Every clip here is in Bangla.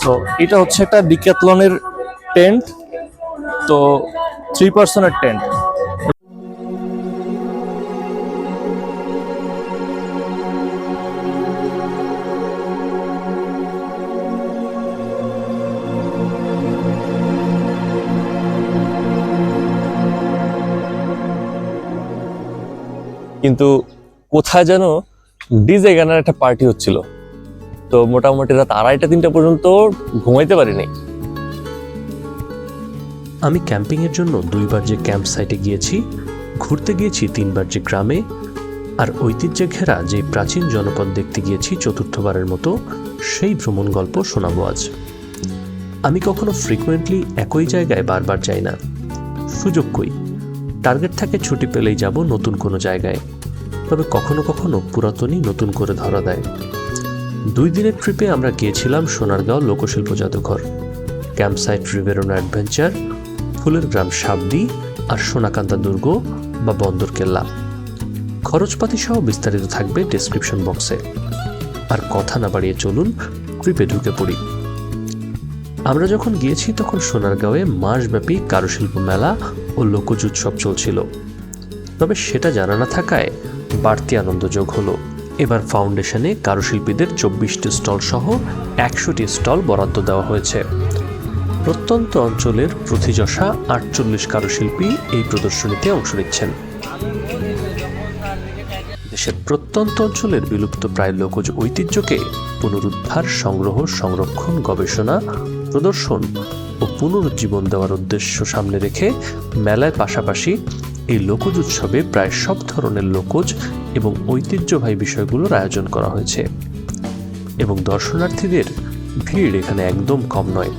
সো এটা হচ্ছে একটা ডিক্যাথলনের টেন্ট তো থ্রি পার্সনের টেন্ট কিন্তু কোথায় যেন ডিজে গানের একটা পার্টি হচ্ছিল। তো মোটামুটি রাত আড়াইটা, তিনটা পর্যন্ত ঘুমাইতে পারিনি। আমি ক্যাম্পিংয়ের জন্য দুইবার যে ক্যাম্প সাইটে গিয়েছি, ঘুরতে গিয়েছি তিনবার যে গ্রামে, আর ঐতিহ্যে ঘেরা যে প্রাচীন জনপদ দেখতে গিয়েছি চতুর্থবারের মতো, সেই ভ্রমণ গল্প শোনাবো আজ। আমি কখনো ফ্রিকুয়েন্টলি একই জায়গায় বারবার যাই না। সুযোগ কই, টার্গেট থাকে ছুটি পেলেই যাব নতুন কোনো জায়গায়, তবে কখনো কখনো পুরাতনই নতুন করে ধরা দেয়। দুই দিনের ট্রিপে আমরা গিয়েছিলাম সোনারগাঁও লোকশিল্প জাদুঘর ক্যাম্প সাইট রিভেরোনা অ্যাডভেঞ্চার, ফুলের গ্রাম সাবদি আর সোনাকান্তা দুর্গ বা বন্দর কেল্লা। খরচপাতি সহ বিস্তারিত থাকবে ডেসক্রিপশন বক্সে আর কথা না বাড়িয়ে চলুন ট্রিপে ঢুকে পড়ি। আমরা যখন গিয়েছি তখন সোনারগাঁওয়ে মাসব্যাপী কারুশিল্প মেলা ও লোকজ উৎসব চলছিল। তবে সেটা জানা না থাকায় বাড়তি আনন্দ যোগ হলো। এবার ফাউন্ডেশনে কারুশিল্পীদের চব্বিশটি স্টল সহ একশোটি স্টল বরাদ্দ দেওয়া হয়েছে। প্রত্যন্ত অঞ্চলের প্রথিযশা আটচল্লিশ কারুশিল্পী এই প্রদর্শনীতে অংশ নিচ্ছেন। দেশের প্রত্যন্ত অঞ্চলের বিলুপ্ত প্রায় লোকজ ঐতিহ্যকে পুনরুদ্ধার, সংগ্রহ, সংরক্ষণ, গবেষণা, প্রদর্শন ও পুনরুজ্জীবন দেওয়ার উদ্দেশ্য সামনে রেখে মেলায় পাশাপাশি এই লোকজ উৎসবে প্রায় সব ধরনের লোকজ এবং ঐতিহ্যবাহী বিষয়গুলোর আয়োজন করা হয়েছে। এবং দর্শনার্থীদের ভিড় এখানে একদম কম নয়।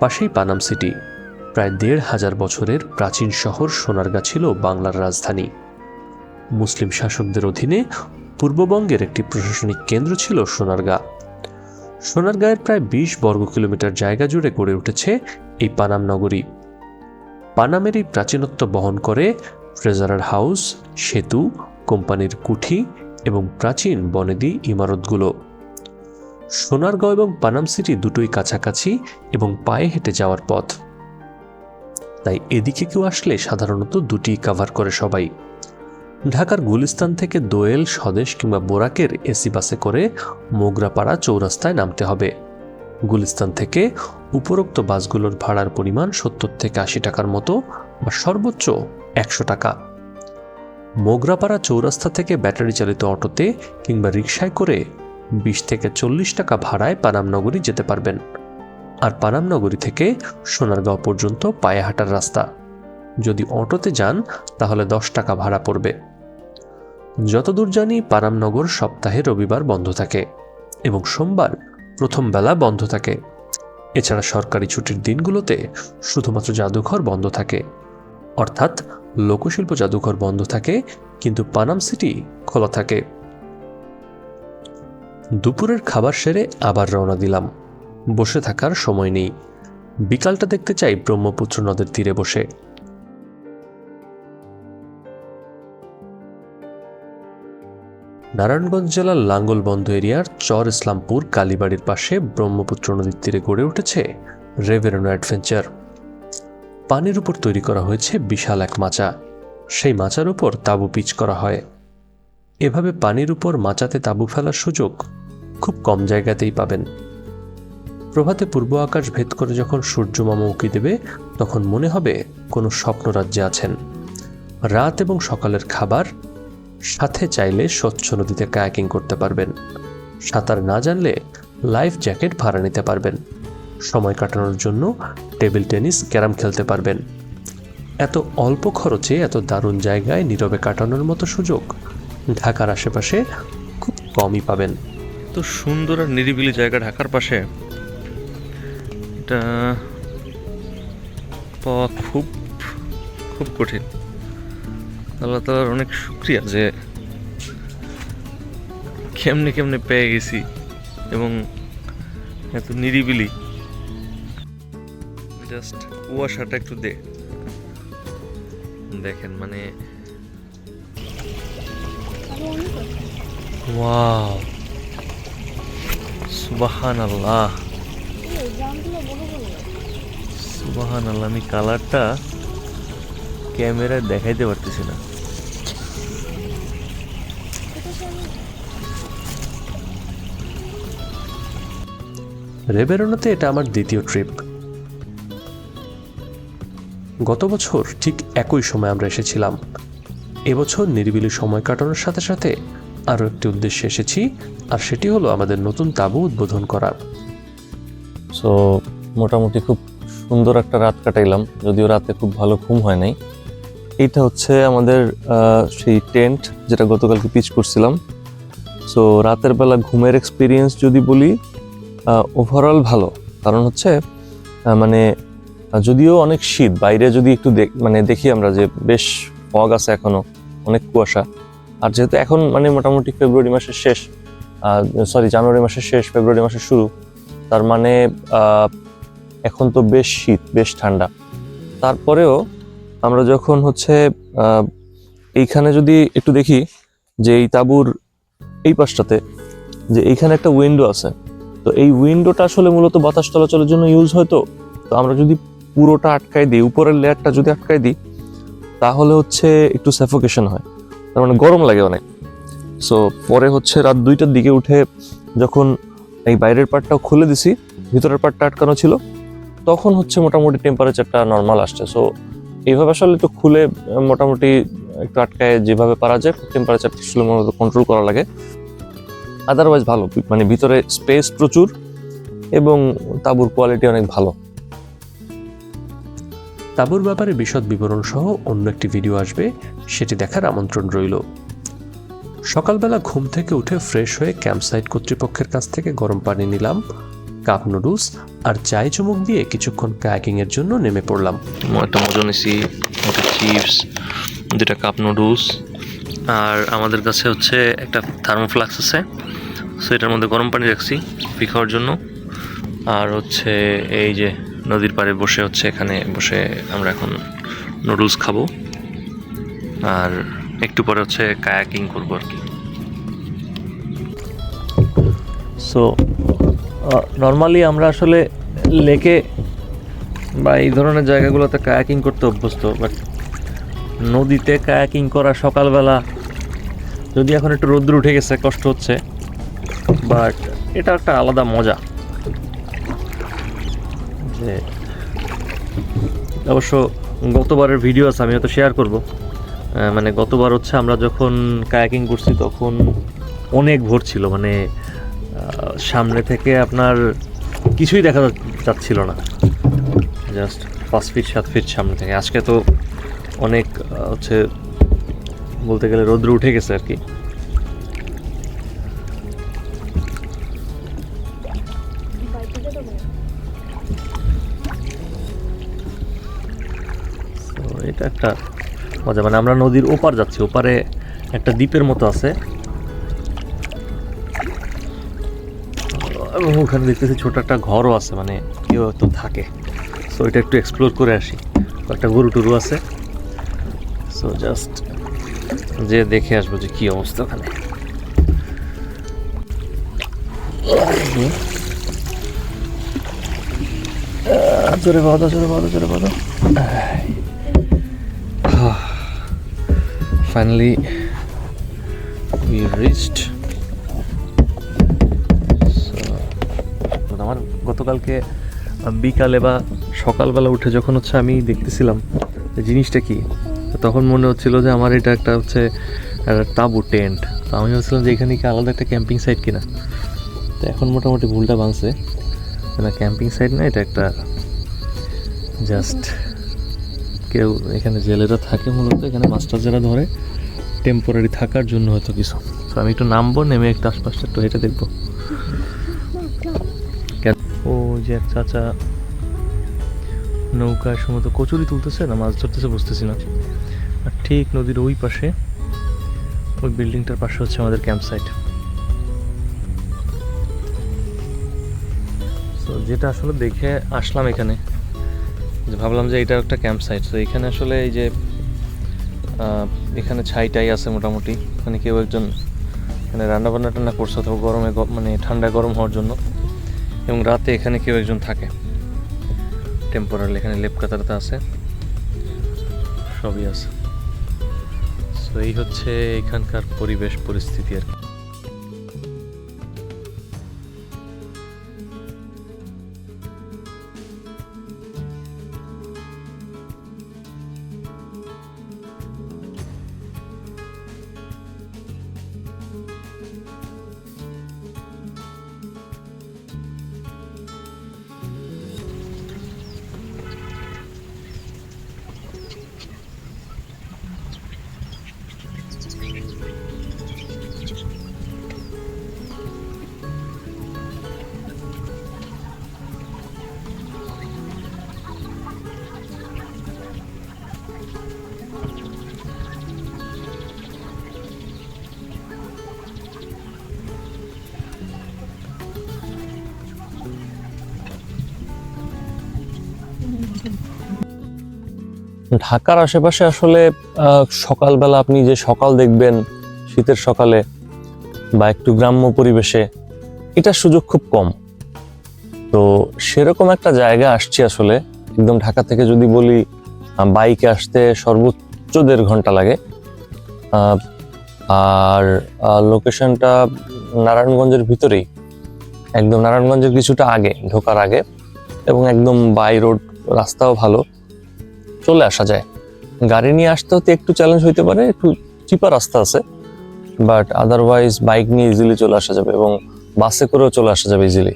পাশেই পানাম সিটি। প্রায় দেড় হাজার বছরের প্রাচীন শহর সোনারগাঁ ছিল বাংলার রাজধানী। মুসলিম শাসকদের অধীনে পূর্ববঙ্গের একটি প্রশাসনিক কেন্দ্র ছিল সোনারগাঁ। সোনারগাঁয়ের প্রায় বিশ বর্গ কিলোমিটার জায়গা জুড়ে গড়ে উঠেছে এই পানাম নগরী। পানামের এই প্রাচীনত্ব বহন করে ট্রেজারার হাউস, সেতু, কোম্পানির কুঠি এবং প্রাচীন বনেদি ইমারতগুলো। সোনারগাঁও এবং পানাম সিটি দুটোই কাছাকাছি এবং পায়ে হেঁটে যাওয়ার পথ। তাই এদিকে কেউ আসলে সাধারণত দুটি কাভার করে সবাই। ঢাকার গুলিস্তান থেকে দোয়েল, স্বদেশ কিংবা বোরাকের এসি বাসে করে মোগরাপাড়া চৌরাস্তায় নামতে হবে। গুলিস্তান থেকে উপরোক্ত বাসগুলোর ভাড়ার পরিমাণ সত্তর থেকে আশি টাকার মতো বা সর্বোচ্চ একশো টাকা। মোগরাপাড়া চৌরাস্তা থেকে ব্যাটারি চালিত অটোতে কিংবা রিকশায় করে বিশ থেকে চল্লিশ টাকা ভাড়ায় পানামনগরী যেতে পারবেন। আর পানামনগরী থেকে সোনারগাঁও পর্যন্ত পায়ে হাঁটার রাস্তা। যদি অটোতে যান, তাহলে দশ টাকা ভাড়া পড়বে। যতদূর জানি পানামনগর সপ্তাহে রবিবার বন্ধ থাকে এবং সোমবার প্রথম বেলা বন্ধ থাকে। এছাড়া সরকারি ছুটির দিনগুলোতে শুধুমাত্র জাদুঘর বন্ধ থাকে। অর্থাৎ লোকশিল্প জাদুঘর বন্ধ থাকে, কিন্তু পানাম সিটি খোলা থাকে। দুপুরের খাবার সেরে আবার রওনা দিলাম। বসে থাকার সময় নেই। বিকালটা দেখতে চাই ব্রহ্মপুত্র নদের তীরে বসে। নারায়ণগঞ্জ জেলার লাঙ্গলবন্ধ এরিয়ার চর ইসলামপুর কালীবাড়ির পাশে ব্রহ্মপুত্র নদীর তীরে গড়ে উঠেছে রেভেরনো অ্যাডভেঞ্চার। পানির উপর তৈরি করা হয়েছে বিশাল এক মাচা। সেই মাচার উপর তাঁবু পিচ করা হয়। এভাবে পানির উপর মাচাতে তাঁবু ফেলার সুযোগ খুব কম জায়গাতেই পাবেন। প্রভাতে পূর্ব আকাশ ভেদ করে যখন সূর্যমামা উঁকি দেবে, তখন মনে হবে কোনো স্বপ্ন রাজ্যে আছেন। রাত এবং সকালের খাবার সাথে চাইলে স্বচ্ছ নদীতে কায়াকিং করতে পারবেন। সাঁতার না জানলে লাইফ জ্যাকেট ভাড়া নিতে পারবেন। সময় কাটানোর জন্য টেবিল টেনিস, ক্যারাম খেলতে পারবেন। এত অল্প খরচে, এত দারুণ জায়গায় নীরবে কাটানোর মতো সুযোগ ঢাকার আশেপাশে খুব কমই পাবেন। সুন্দর আর নিরিবিলি জায়গা ঢাকার পাশে। এটা পাওয়া খুব খুব কঠিন। আল্লাহ তালার অনেক শুক্রিয়া যে কেমনে কেমনে পেয়ে গেছি এবং এত নিরিবিলি। জাস্ট কুয়াশাটা একটু দে দেখেন মানে ওয়াও সুবাহান আল্লাহ সুবাহান আল্লাহ আমি কালারটা ক্যামেরায় দেখাইতে পারতেছি না। রেবেরোনাতে এটা আমার দ্বিতীয় ট্রিপ। গত বছর ঠিক একই সময় আমরা এসেছিলাম। এবছর নিরিবিলি সময় কাটানোর সাথে সাথে আরও একটি উদ্দেশ্যে এসেছি, আর সেটি হলো আমাদের নতুন তাঁবু উদ্বোধন করা সো মোটামুটি খুব সুন্দর একটা রাত কাটাইলাম, যদিও রাতে খুব ভালো ঘুম হয় নাই। এইটা হচ্ছে আমাদের সেই টেন্ট যেটা গতকালকে পিচ করছিলাম। সো রাতের বেলা ঘুমের এক্সপিরিয়েন্স যদি বলি ওভারঅল ভালো। কারণ হচ্ছে মানে যদিও অনেক শীত, বাইরে যদি একটু মানে দেখি আমরা যে বেশ ফগ আছে এখনও অনেক কুয়াশা। আর যেহেতু এখন মানে মোটামুটি ফেব্রুয়ারি মাসের শেষ সরি জানুয়ারি মাসের শেষ ফেব্রুয়ারি মাসের শুরু, তার মানে এখন তো বেশ শীত, বেশ ঠান্ডা। তারপরেও আমরা যখন হচ্ছে এইখানে যদি একটু দেখি যে এই তাঁবুর এই পাশটাতে, যে এইখানে একটা উইন্ডো আছে, তো এই উইন্ডোটা আসলে মূলত বাতাস চলাচলের জন্য ইউজ হয় তো? আমরা যদি পুরোটা আটকাই দিই, উপরের লেয়ারটা যদি আটকাই দিই, তাহলে হচ্ছে একটু স্যাফোকেশন হয়। তার মানে গরম লাগে অনেক। সো পরে হচ্ছে রাত দুইটার দিকে উঠে যখন এই বাইরের পার্টটাও খুলে দিছি, ভিতরের পার্টটা আটকানো ছিল, তখন হচ্ছে মোটামুটি টেম্পারেচারটা নর্মাল আসছে। সো এইভাবে আসলে একটু খুলে মোটামুটি একটু আটকায় যেভাবে পারা যায় টেম্পারেচারটা আসলে মূলত কন্ট্রোল করা লাগে। আদারওয়াইজ ভালো মানে ভিতরে স্পেস প্রচুর এবং তাঁবুর কোয়ালিটি অনেক ভালো। তাঁবুর ব্যাপারে বিশদ বিবরণ সহ অন্য একটি ভিডিও আসবে, সেটি দেখার আমন্ত্রণ রইল। সকালবেলা ঘুম থেকে উঠে ফ্রেশ হয়ে ক্যাম্পসাইট কর্তৃপক্ষের কাছ থেকে গরম পানি নিলাম, কাপ নুডলস আর চায় চুমুক দিয়ে কিছুক্ষণ কায়াকিং এর জন্য নেমে পড়লাম। একটা মজা নিছি একটা চিপস দুটা কাপ নুডলস আর আমাদের কাছে হচ্ছে একটা থার্মোফ্লাক্স আছে, সো এটার মধ্যে গরম পানি রাখছি কফি খাওয়ার জন্য। আর হচ্ছে এই যে নদীর পাড়ে বসে হচ্ছে, এখানে বসে আমরা এখন নুডলস খাব। আর একটু পরে হচ্ছে কায়াকিং করব আর কি। সো নর্মালি আমরা আসলে লেকে বা এই ধরনের জায়গাগুলোতে কায়াকিং করতে অভ্যস্ত বাট নদীতে কায়াকিং করা সকালবেলা, যদি এখন একটু রোদ্র উঠে গেছে, কষ্ট হচ্ছে বাট এটা একটা আলাদা মজা। যে অবশ্য গতবারের ভিডিও আছে, আমি হয়তো শেয়ার করব। মানে গতবার হচ্ছে আমরা যখন কায়াকিং করছি তখন অনেক ভোর ছিল মানে সামনে থেকে আপনার কিছুই দেখা যাচ্ছিল না। জাস্ট পাঁচ ফিট সাত ফিট সামনে থেকে। আজকে তো অনেক হচ্ছে বলতে গেলে রৌদ্র উঠে গেছে আর কি। এটা একটা মজা। মানে আমরা নদীর ওপার যাচ্ছি, ওপারে একটা দ্বীপের মতো আছে। এবং ওখানে দেখতেছি ছোট একটা ঘরও আছে মানে কেউ তো থাকে। সো এটা একটু এক্সপ্লোর করে আসি। একটা গরু টুরু আছে। সো জাস্ট যে দেখে আসব যে কি অবস্থা ওখানে। জোরে বাঁধো জোরে বাঁধো জোরে বাঁধো। ফাইনালি উই রিচড আমার গতকালকে বিকালে বা সকালবেলা উঠে যখন হচ্ছে আমি দেখতেছিলাম জিনিসটা কি তখন মনে হচ্ছিল যে আমার এটা একটা হচ্ছে তাঁবু টেন্ট। তো আমি ভাবছিলাম যে এখানে কি আলাদা একটা ক্যাম্পিং সাইট কিনা। তো এখন মোটামুটি ভুলটা ভাঙছে না, ক্যাম্পিং সাইট না, এটা একটা জাস্ট কেউ এখানে জেলেরা থাকে মূলত, এখানে মাস্টার যারা ধরে। টেম্পোরারি থাকার জন্য হয়তো কিছু। তো আমি একটু নামবো, নেমে একটু আশপাশটা একটু হেঁটে দেখব। ও যে এক চাচা নৌকায় সম্ভবত কচুরি তুলতেছে না, মাছ ধরতেছে বুঝতেছি না। আর ঠিক নদীর ওই পাশে, ওই বিল্ডিংটার পাশে হচ্ছে আমাদের ক্যাম্প সাইট। তো যেটা আসলে দেখে আসলাম এখানে, যে ভাবলাম যে এটা একটা ক্যাম্প সাইট। তো এখানে আসলে এই যে এখানে ছাইটাই আছে মোটামুটি। মানে কেউ একজন মানে রান্না বান্না টান্না করছে অথবা গরমে মানে ঠান্ডা গরম হওয়ার জন্য। এবং রাতে এখানে কেউ একজন থাকে। টেম্পোরারি এখানে লেপকাতারাতে আছে। সবই আছে। তো এই হচ্ছে এখানকার পরিবেশ, পরিস্থিতি আর কি। ঢাকার আশেপাশে আসলে সকালবেলা আপনি যে সকাল দেখবেন, শীতের সকালে, বা একটু গ্রাম্য পরিবেশে, এটার সুযোগ খুব কম। তো সেরকম একটা জায়গা আসছি আসলে, একদম ঢাকা থেকে যদি বলি বাইকে আসতে সর্বোচ্চ দেড় ঘণ্টা লাগে। আর লোকেশনটা নারায়ণগঞ্জের ভিতরেই। একদম নারায়ণগঞ্জের কিছুটা আগে, ঢোকার আগে, এবং একদম বাই রোড, রাস্তাও ভালো। চলে আসা যায়। গাড়ি নিয়ে আসতে হতে একটু চ্যালেঞ্জ হইতে পারে, একটু চিপা রাস্তা আছে। বাট আদারওয়াইজ বাইক নিয়ে ইজিলি চলে আসা যাবে এবং বাসে করেও চলে আসা যাবে ইজিলি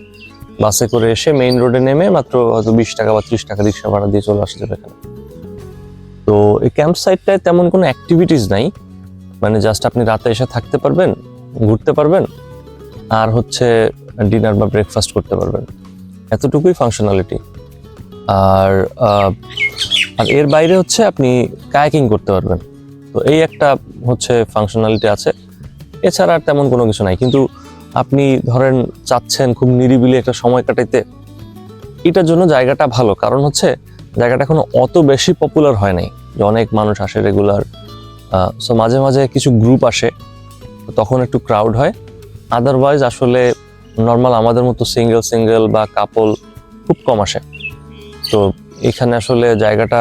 বাসে করে এসে মেইন রোডে নেমে মাত্র হয়তো বিশ টাকা বা ত্রিশ টাকা রিক্সা ভাড়া দিয়ে চলে আসা যাবে এখানে। তো এই ক্যাম্প সাইটটায় তেমন কোনো অ্যাক্টিভিটিস নাই। মানে জাস্ট আপনি রাতে এসে থাকতে পারবেন, ঘুরতে পারবেন, আর হচ্ছে ডিনার বা ব্রেকফাস্ট করতে পারবেন। এতটুকুই ফাংশনালিটি আর আর এর বাইরে হচ্ছে আপনি কায়াকিং করতে পারবেন। তো এই একটা হচ্ছে ফাংশনালিটি আছে। এছাড়া আর তেমন কোনো কিছু নাই। কিন্তু আপনি ধরেন চাচ্ছেন খুব নিরিবিলি একটা সময় কাটাইতে, এটার জন্য জায়গাটা ভালো। কারণ হচ্ছে জায়গাটা এখনও অত বেশি পপুলার হয় নাই। যে অনেক মানুষ আসে রেগুলার সো মাঝে মাঝে কিছু গ্রুপ আসে, তখন একটু ক্রাউড হয়। আদারওয়াইজ আসলে নর্মাল আমাদের মতো সিঙ্গেল সিঙ্গেল বা কাপল খুব কম আসে। তো এখানে আসলে জায়গাটা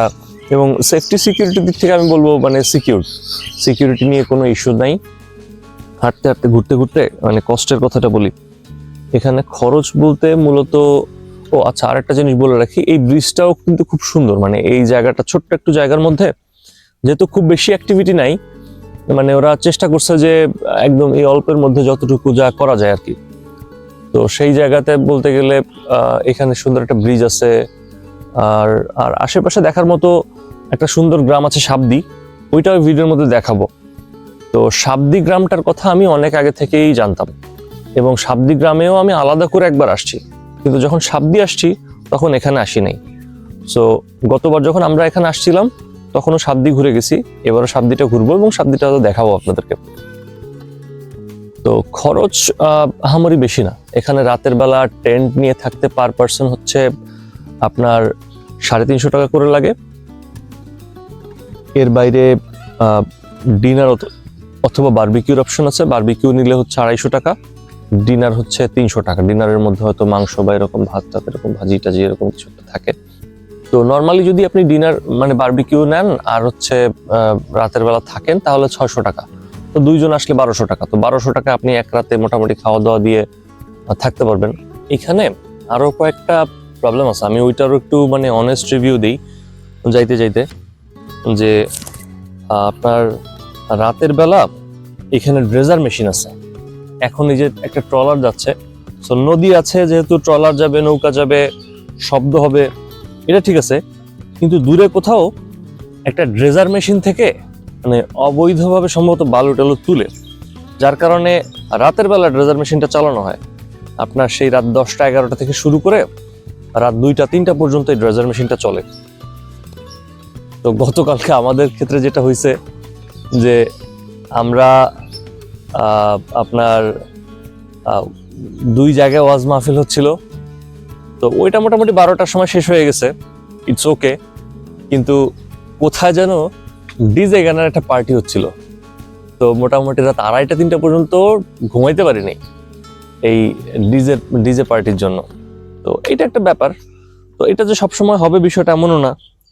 এবং সেফটি সিকিউরিটির দিক থেকে আমি বলব মানে সিকিউর সিকিউরিটি নিয়ে কোনো ইস্যু নাই। হাঁটতে হাঁটতে, ঘুরতে ঘুরতে মানে কষ্টের কথাটা বলি। এখানে খরচ বলতে মূলত, ও আচ্ছা আরেকটা জিনিস বলে রাখি, এই ব্রিজটাও কিন্তু খুব সুন্দর। মানে এই জায়গাটা, ছোট্ট একটু জায়গার মধ্যে, যেহেতু খুব বেশি অ্যাক্টিভিটি নাই মানে ওরা চেষ্টা করছে যে একদম এই অল্পের মধ্যে যতটুকু যা করা যায় আর কি। তো সেই জায়গাতে বলতে গেলে এখানে সুন্দর একটা ব্রিজ আছে। আর আর আশেপাশে দেখার মতো একটা সুন্দর গ্রাম আছে সাবদি ওইটাও ভিডিওর মধ্যে দেখাবো। তো সাবদি গ্রামটার কথা আমি অনেক আগে থেকেই জানতাম এবং সাবদি গ্রামেও আমি আলাদা করে একবার আসছি। কিন্তু যখন সাবদি আসছি তখন এখানে আসি নাই। সো গতবার যখন আমরা এখানে আসছিলাম তখনও সাবদি ঘুরে গেছি। এবারও সাবদিটা ঘুরবো এবং সাবদিটা দেখাবো আপনাদেরকে। তো খরচ আহ, আহামরি বেশি না। এখানে রাতের বেলা টেন্ট নিয়ে থাকতে পার পার্সন হচ্ছে আপনার সাড়ে তিনশো টাকা করে লাগে। এর বাইরে ডিনার অথবা বার্বিকিউর অপশন আছে। বার্বিকিউ নিলে হচ্ছে আড়াইশো টাকা। ডিনার হচ্ছে তিনশো টাকা। ডিনারের মধ্যে হয়তো মাংস বা এরকম ভাত টাত, এরকম ভাজি টাজি, এরকম কিছু থাকে। তো নর্মালি যদি আপনি ডিনার মানে বারবিকিউ নেন আর হচ্ছে রাতের বেলা থাকেন, তাহলে ছয়শো টাকা। তো দুইজন আসলে বারোশো টাকা। তো বারোশো টাকা আপনি এক রাতে মোটামুটি খাওয়া দাওয়া দিয়ে থাকতে পারবেন। এখানে আরও কয়েকটা প্রবলেম আছে। আমি ওইটারও একটু মানে অনেস্ট রিভিউ দিই, যাইতে যাইতে, যে আপনার রাতের বেলা এখানে ড্রেজার মেশিন আছে। এখন এই যে একটা ট্রলার যাচ্ছে সো নদী আছে যেহেতু ট্রলার যাবে, নৌকা যাবে, শব্দ হবে, এটা ঠিক আছে, কিন্তু দূরে কোথাও একটা ড্রেজার মেশিন থেকে মানে অবৈধভাবে সম্ভবত বালু টালু তুলে, যার কারণে রাতের বেলা ড্রেজার মেশিনটা চালানো হয়। আপনার সেই রাত দশটা এগারোটা থেকে শুরু করে রাত দুইটা, তিনটা পর্যন্ত এই ড্রেজার মেশিনটা চলে। তো গতকালকে আমাদের ক্ষেত্রে যেটা হয়েছে যে আমরা আপনার দুই জায়গায় ওয়াজ মাহফিল হচ্ছিল। তো ওইটা মোটামুটি বারোটার সময় শেষ হয়ে গেছে। ইটস ওকে কিন্তু কোথায় যেন ডিজে গানের একটা পার্টি হচ্ছিল। তো মোটামুটি রাত আড়াইটা, তিনটা পর্যন্ত ঘুমাইতে পারিনি এই ডিজে ডিজে পার্টির জন্য। তো এটা একটা ব্যাপার। তো এটা যে সবসময় হবে বিষয়টা এমনও না।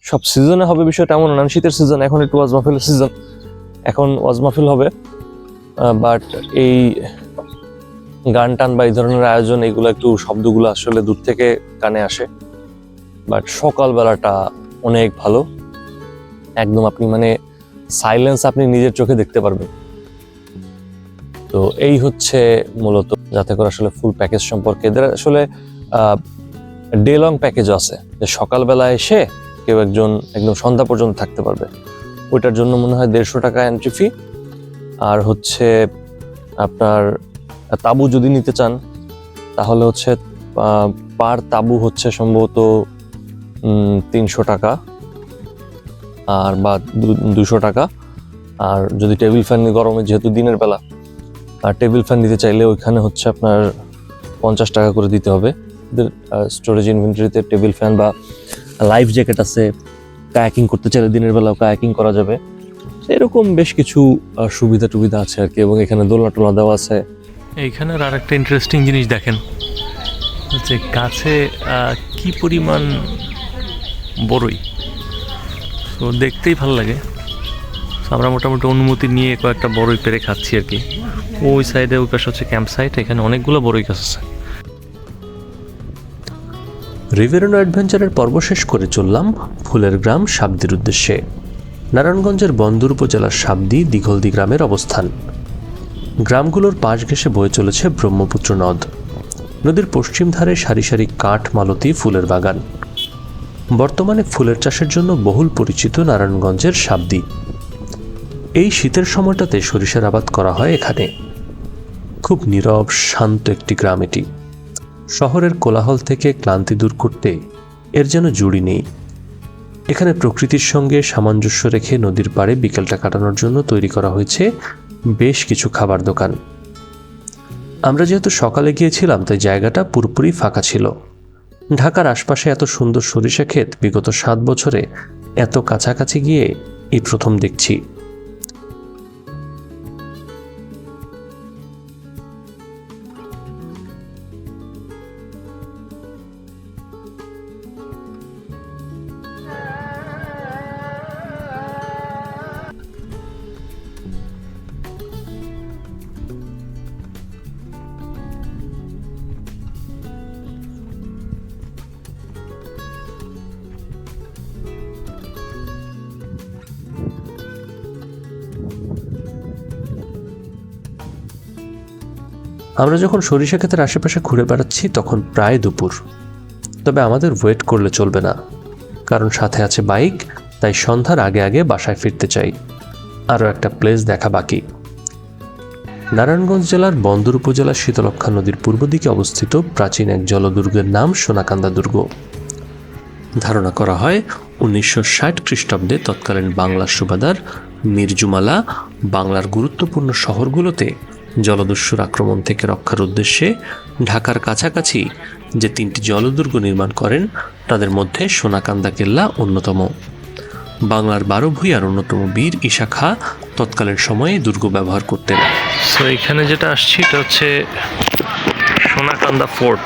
সব সিজনে হবে বিষয়টা এমনও না। শীতের সিজন এখন একটু ওয়াজ মাহফিলের সিজন এখন ওয়াজ মাহফিল হবে। বাট এই গান টান বা এই ধরনের আয়োজন, এগুলো একটু শব্দগুলো আসলে দূর থেকে কানে আসে। বাট সকালবেলাটা অনেক ভালো। একদম আপনি মানে সাইলেন্স আপনি নিজের চোখে দেখতে পারবেন। তো এই হচ্ছে মূলত, যাতে করে আসলে ফুল প্যাকেজ সম্পর্কে। এদের আসলে ডে লং প্যাকেজও আছে যে সকালবেলা এসে কেউ একজন, একদম সন্ধ্যা পর্যন্ত থাকতে পারবে। ওইটার জন্য মনে হয় দেড়শো টাকা এন্ট্রি ফি আর হচ্ছে আপনার, তাবু যদি নিতে চান, তাহলে হচ্ছে পার তাবু হচ্ছে সম্ভবত তিনশো টাকা। আর বা দুশো টাকা। আর যদি টেবিল ফ্যান গরমে, যেহেতু দিনের বেলা, আর টেবিল ফ্যান দিতে চাইলে ওইখানে হচ্ছে আপনার পঞ্চাশ টাকা করে দিতে হবে। স্টোরেজ ইনভেন্টরিতে টেবিল ফ্যান বা লাইফ জ্যাকেট আছে কায়াকিং করতে চাইলে দিনের বেলাও কায়াকিং করা যাবে। এরকম বেশ কিছু সুবিধা টুবিধা আছে আর কি, এবং এখানে দোলনা টোলনা দেওয়া আছে। এইখানের আর একটা ইন্টারেস্টিং জিনিস দেখেন হচ্ছে গাছে কি পরিমাণ বড়ই তো দেখতেই ভালো লাগে। আমরা মোটামুটি অনুমতি নিয়ে কয়েকটা বড়ই পেরে খাচ্ছি আর কি। ওই সাইডে ওই পাশে হচ্ছে ক্যাম্প সাইট এখানে অনেকগুলো বড়ই গাছ আছে। রিভেরনো অ্যাডভেঞ্চারের পর্ব শেষ করে চললাম ফুলের গ্রাম সাবদির উদ্দেশ্যে। নারায়ণগঞ্জের বন্দর উপজেলার সাবদি দিঘলদি গ্রামের অবস্থান। গ্রামগুলোর পাশ ঘেঁষে বয়ে চলেছে ব্রহ্মপুত্র নদ। নদীর পশ্চিম ধারে সারি সারি কাঠ মালতী ফুলের বাগান। বর্তমানে ফুলের চাষের জন্য বহুল পরিচিত নারায়ণগঞ্জের সাবদি এই শীতের সময়টাতে সরিষার আবাদ করা হয় এখানে। খুব নীরব, শান্ত একটি গ্রাম এটি। শহরের কোলাহল থেকে ক্লান্তি দূর করতে এর যেন জুড়ি নেই। এখানে প্রকৃতির সঙ্গে সামঞ্জস্য রেখে নদীর পাড়ে বিকেলটা কাটানোর জন্য তৈরি করা হয়েছে বেশ কিছু খাবার দোকান। আমরা যেহেতু সকালে গিয়েছিলাম, তাই জায়গাটা পুরোপুরি ফাঁকা ছিল। ঢাকার আশপাশে এত সুন্দর সরিষা ক্ষেত বিগত সাত বছরে এত কাছাকাছি গিয়ে এই প্রথম দেখছি। আমরা যখন সরিষা ক্ষেতের আশেপাশে ঘুরে বেড়াচ্ছি, তখন প্রায় দুপুর। তবে আমাদের ওয়েট করলে চলবে না। কারণ সাথে আছে বাইক তাই সন্ধ্যার আগে আগে বাসায় ফিরতে চাই। আরও একটা প্লেস দেখা বাকি। নারায়ণগঞ্জ জেলার বন্দর উপজেলার শীতলক্ষা নদীর পূর্ব দিকে অবস্থিত প্রাচীন এক জলদুর্গের নাম সোনাকান্দা দুর্গ। ধারণা করা হয়, উনিশশো ষাট খ্রিস্টাব্দে তৎকালীন বাংলার সুবাদার মির্জুমালা বাংলার গুরুত্বপূর্ণ শহরগুলোতে জলদস্যুর আক্রমণ থেকে রক্ষার উদ্দেশ্যে ঢাকার কাছাকাছি যে তিনটি জলদুর্গ নির্মাণ করেন, তাদের মধ্যে সোনাকান্দা কেল্লা অন্যতম। বাংলার বারো ভূঁইয়ার অন্যতম বীর ঈশা খা তৎকালীন সময়ে দুর্গ ব্যবহার করতেন। সো এখানে যেটা আসছি, এটা হচ্ছে সোনাকান্দা ফোর্ট।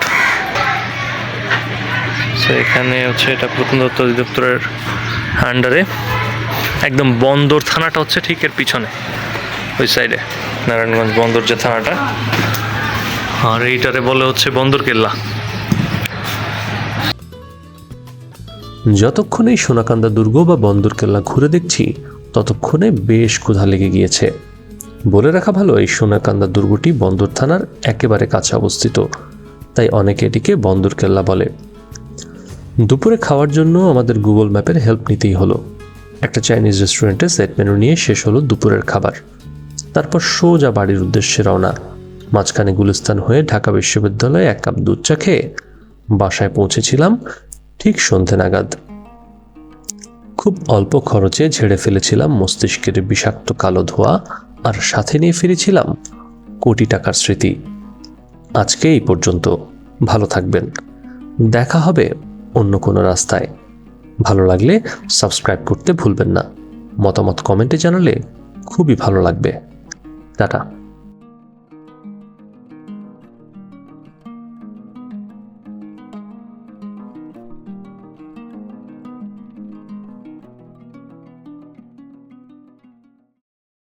সো এখানে হচ্ছে এটা প্রত্নতত্ত্ব অধিদপ্তরের আন্ডারে একদম বন্দর থানাটা হচ্ছে ঠিক এর পিছনে, ওই সাইডে নারায়ণগঞ্জ বন্দর যে থানাটা। আর এইটারে বলে হচ্ছে বন্দর কেল্লা। যতক্ষণ এই সোনাকান্দা দুর্গ বা বন্দর কেল্লা ঘুরে দেখছি ততক্ষণে বেশ ক্ষুধা লেগে গিয়েছে। বলে রাখা ভালো এই সোনাকান্দা দুর্গটি বন্দর থানার একেবারে কাছে অবস্থিত। তাই অনেকে এটিকে বন্দর কেল্লা বলে। দুপুরে খাওয়ার জন্য আমাদের গুগল ম্যাপের হেল্প নিতেই হলো। একটা চাইনিজ রেস্টুরেন্টে সেট মেনু নিয়ে শেষ হলো দুপুরের খাবার। তারপর সোজা বাড়ির উদ্দেশ্যে রওনা। মাঝখানে গুলিস্তান হয়ে ঢাকা বিশ্ববিদ্যালয়ে এক কাপ দুধ চা খেয়ে বাসায় পৌঁছেছিলাম ঠিক সন্ধে নাগাদ। খুব অল্প খরচে ঝেড়ে ফেলেছিলাম মস্তিষ্কের বিষাক্ত কালো ধোয়া আর সাথে নিয়ে ফিরেছিলাম কোটি টাকার স্মৃতি। আজকে এই পর্যন্ত। ভালো থাকবেন। দেখা হবে অন্য কোনো রাস্তায়। ভালো লাগলে সাবস্ক্রাইব করতে ভুলবেন না। মতামত কমেন্টে জানালে খুবই ভালো লাগবে। টাটা।